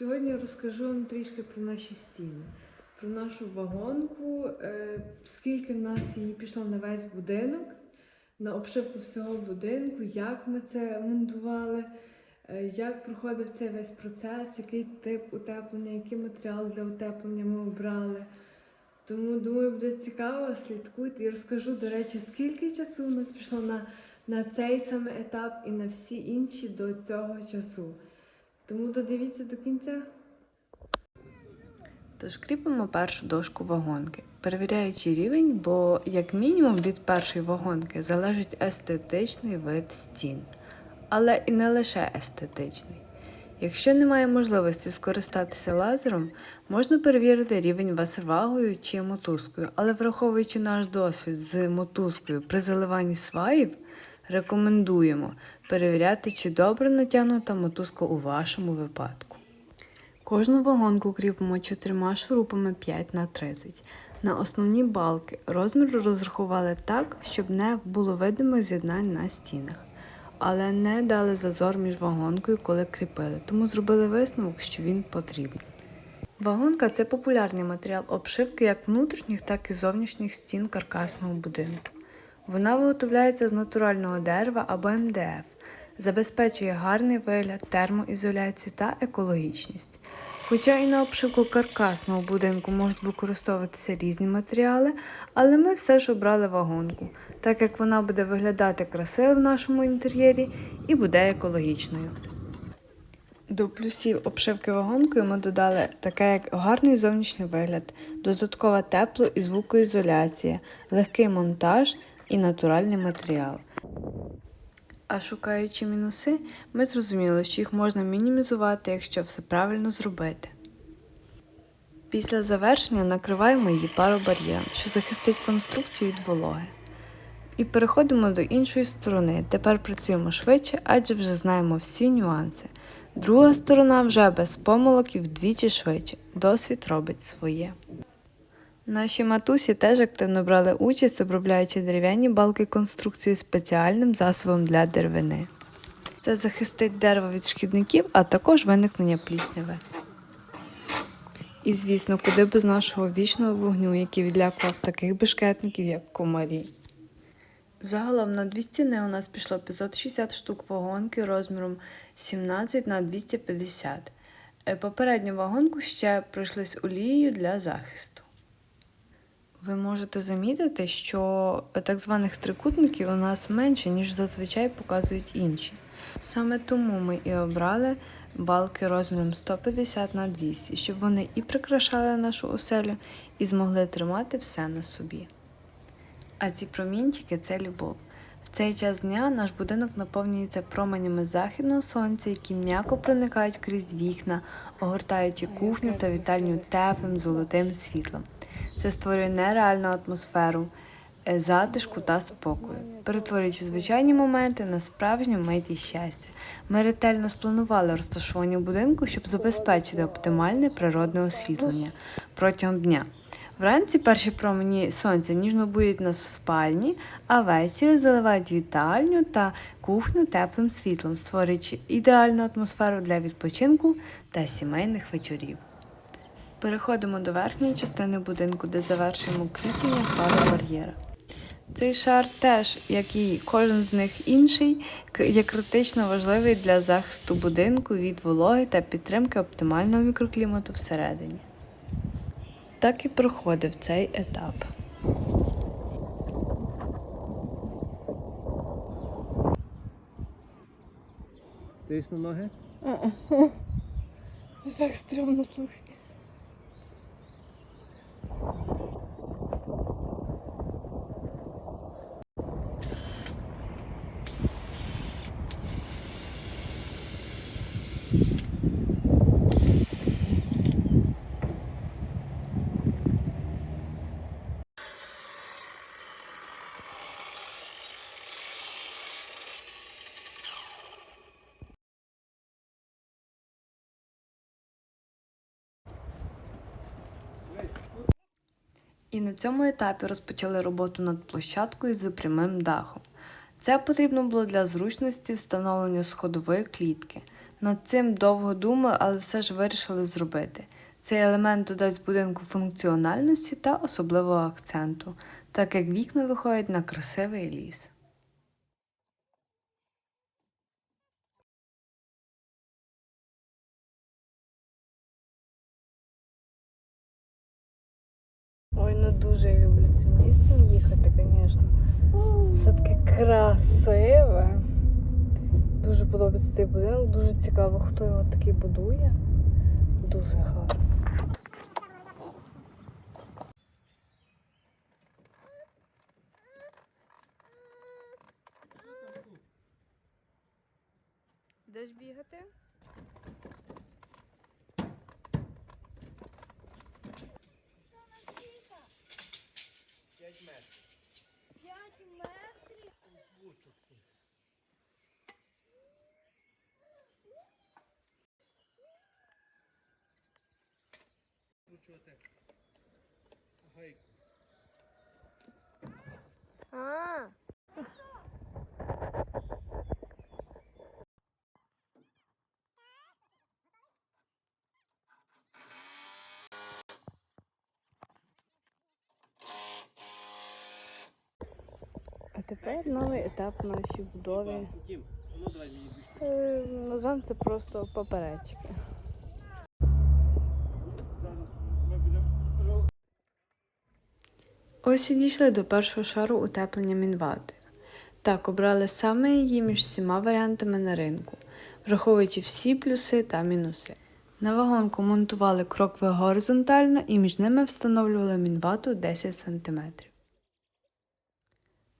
Сьогодні розкажу вам трішки про наші стіни, про нашу вагонку, е, скільки в нас її пішло на весь будинок, на обшивку всього будинку, як ми це монтували, е, як проходив цей весь процес, який тип утеплення, який матеріал для утеплення ми обрали. Тому думаю, буде цікаво, слідкуйте і розкажу, до речі, скільки часу у нас пішло на, на цей саме етап і на всі інші до цього часу. Тому додивіться до кінця. Тож кріпимо першу дошку вагонки, перевіряючи рівень, бо як мінімум від першої вагонки залежить естетичний вид стін, але і не лише естетичний. Якщо немає можливості скористатися лазером, можна перевірити рівень васервагою чи мотузкою, але враховуючи наш досвід з мотузкою при заливанні сваїв, рекомендуємо перевіряти, чи добре натягнута мотузка у вашому випадку. Кожну вагонку кріпимо чотирма шурупами 5 на 30 На основні балки розмір розрахували так, щоб не було видимих з'єднань на стінах, але не дали зазор між вагонкою, коли кріпили, тому зробили висновок, що він потрібен. Вагонка це популярний матеріал обшивки як внутрішніх, так і зовнішніх стін каркасного будинку. Вона виготовляється з натурального дерева або МДФ, забезпечує гарний вигляд, термоізоляцію та екологічність. Хоча і на обшивку каркасного будинку можуть використовуватися різні матеріали, але ми все ж обрали вагонку, так як вона буде виглядати красиво в нашому інтер'єрі і буде екологічною. До плюсів обшивки вагонкою ми додали таке як гарний зовнішній вигляд, додаткова тепло і звукоізоляція, легкий монтаж і натуральний матеріал. А шукаючи мінуси, ми зрозуміли, що їх можна мінімізувати, якщо все правильно зробити. Після завершення накриваємо її паробар'єром, що захистить конструкцію від вологи. І переходимо до іншої сторони. Тепер працюємо швидше, адже вже знаємо всі нюанси. Друга сторона вже без помилок і вдвічі швидше. Досвід робить своє. Наші матусі теж активно брали участь, обробляючи дерев'яні балки конструкції спеціальним засобом для деревини. Це захистить дерево від шкідників, а також виникнення плісняви. І, звісно, куди без нашого вічного вогню, який відлякував таких бешкетників, як комарі. Загалом на дві стіни у нас пішло 560 штук вагонки розміром 17 на 250. Е, Попередню вагонку ще пройшлись олією для захисту. Ви можете замітити, що так званих трикутників у нас менше, ніж зазвичай показують інші. Саме тому ми і обрали балки розміром 150 на 200, щоб вони і прикрашали нашу оселю, і змогли тримати все на собі. А ці промінчики це любов. В цей час дня наш будинок наповнюється променями західного сонця, які м'яко проникають крізь вікна, огортаючи кухню та вітальню теплим золотим світлом. Це створює нереальну атмосферу е, затишку та спокою, перетворюючи звичайні моменти на справжню миті щастя. Ми ретельно спланували розташування будинку, щоб забезпечити оптимальне природне освітлення протягом дня. Вранці перші промені сонця ніжно будуть нас в спальні, а ввечері заливають вітальню та кухню теплим світлом, створюючи ідеальну атмосферу для відпочинку та сімейних вечорів. Переходимо до верхньої частини будинку, де завершуємо кріплення паробар'єра. Цей шар теж, як і кожен з них інший, є критично важливий для захисту будинку від вологи та підтримки оптимального мікроклімату всередині. Так і проходив цей етап. Стоїш на ноги? Так стрьомно слухай. І на цьому етапі розпочали роботу над площадкою з прямим дахом. Це потрібно було для зручності встановлення сходової клітки. Над цим довго думали, але все ж вирішили зробити. Цей елемент додасть будинку функціональності та особливого акценту, так як вікна виходять на красивий ліс. Ой, ну дуже люблю цим місцем їхати, звісно. Все таке красиве. Дуже подобається цей будинок, дуже цікаво, хто його такий будує. Дуже гарно. Де Звучок ти. Звучувати гайку. А, тепер новий етап нашій будові. Е, Називаємо це просто будемо Ось і дійшли до першого шару утеплення мінватою. Так, обрали саме її між всіма варіантами на ринку, враховуючи всі плюси та мінуси. На вагонку монтували крокви горизонтально і між ними встановлювали мінвату 10 см.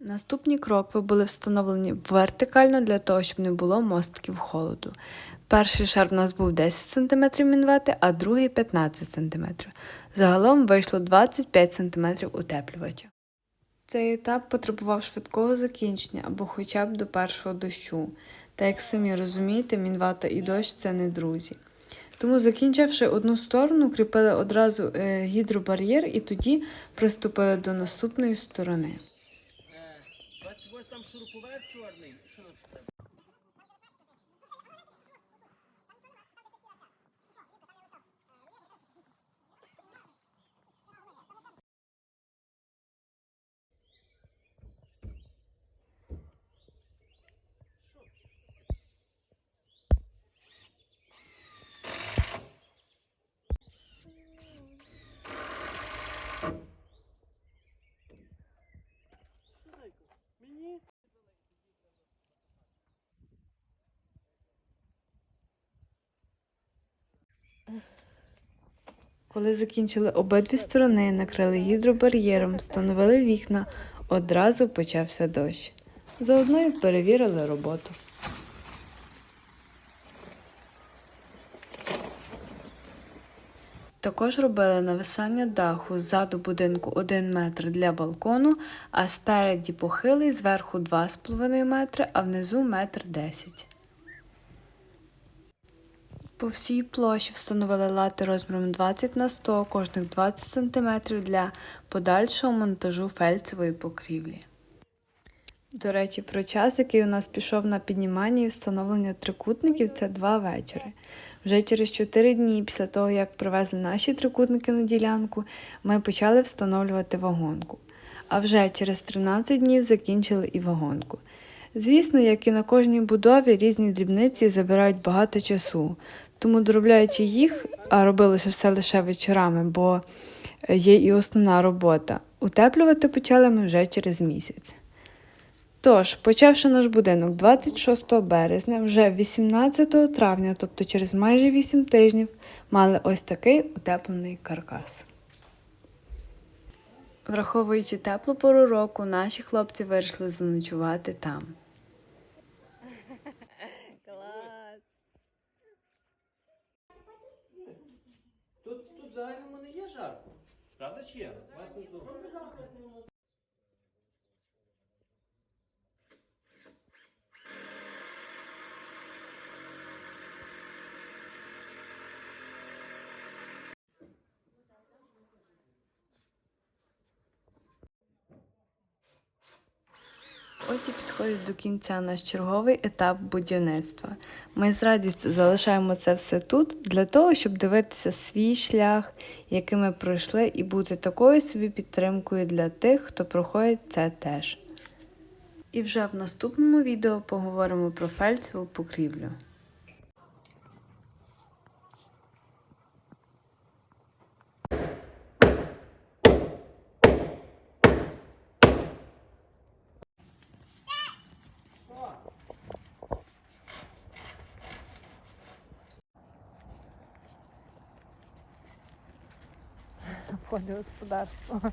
Наступні крокви були встановлені вертикально для того, щоб не було мостків холоду. Перший шар в нас був 10 см мінвати, а другий 15 см. Загалом вийшло 25 см утеплювача. Цей етап потребував швидкого закінчення або хоча б до першого дощу. Та як самі розумієте, мінвата і дощ це не друзі. Тому, закінчивши одну сторону, кріпили одразу е, гідробар'єр і тоді приступили до наступної сторони. Там шуруповерт чорний. Що, Коли закінчили обидві сторони, накрили гідробар'єром, встановили вікна, одразу почався дощ. Заодно перевірили роботу. Також робили нависання даху ззаду будинку 1 метр для балкону, а спереді похилий зверху 2,5 метри, а внизу метр 10. По всій площі встановили лати розміром 20 на 100, кожних 20 см для подальшого монтажу фельдсової покрівлі. До речі, про час, який у нас пішов на піднімання і встановлення трикутників, це два вечори. Вже через 4 дні після того, як привезли наші трикутники на ділянку, ми почали встановлювати вагонку. А вже через 13 днів закінчили і вагонку. Звісно, як і на кожній будові, різні дрібниці забирають багато часу, тому доробляючи їх, а робилося все лише вечорами, бо є і основна робота. Утеплювати почали ми вже через місяць. Тож, почавши наш будинок 26 березня, вже 18 травня, тобто через майже 8 тижнів, мали ось такий утеплений каркас. Враховуючи теплу пору року, наші хлопці вирішили заночувати там. Клас. Тут, тут в загальному не є жарко. Правда чи є? Вас не Ось і підходить до кінця наш черговий етап будівництва. Ми з радістю залишаємо це все тут для того, щоб дивитися свій шлях, який ми пройшли, і бути такою собі підтримкою для тих, хто проходить це теж. І вже в наступному відео поговоримо про фельдсову покрівлю. Входить господарство.